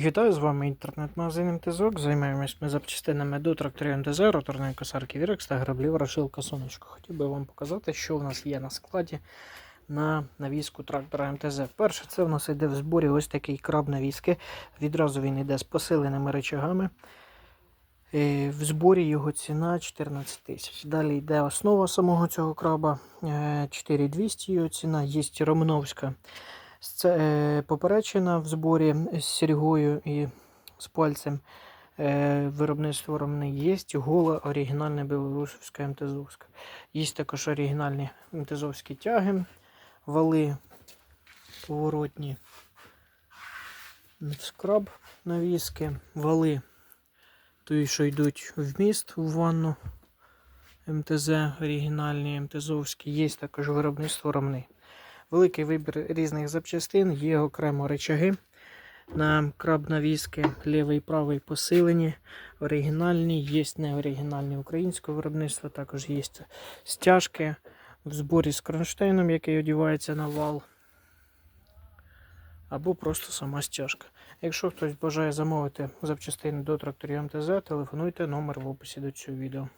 Вітаю з вами інтернет-магазин МТЗОК. Займаємось ми запчастинами до тракторів МТЗ, роторної косарки Вірекс та граблів Рашилка Сонечко. Хотів би вам показати, що в нас є на складі на навіску трактора МТЗ. Перше, це в нас йде в зборі ось такий краб навіски. Відразу він йде з посиленими речагами. Е, В зборі його ціна 14 тисяч. Далі йде основа самого цього краба е, 4200 його ціна. Є Романовська е, поперечина в зборі з серьгою і з пальцем. Е, Виробництво ромни є. Гола оригінальна білорусівська МТЗовська. Є також оригінальні МТЗовські тяги, вали поворотні. Скраб навіски, вали Ті, що йдуть в міст в ванну МТЗ, оригінальні МТЗовські, є також виробництво ромни. Великий вибір різних запчастин, є окремо речаги на краб навіски, лівий і правий посилені, оригінальні, є неоригінальні українського виробництва, також є стяжки в зборі з кронштейном, який одівається на вал. Або просто сама стяжка. Якщо хтось бажає замовити запчастини до тракторів МТЗ, телефонуйте номер в описі до цього відео.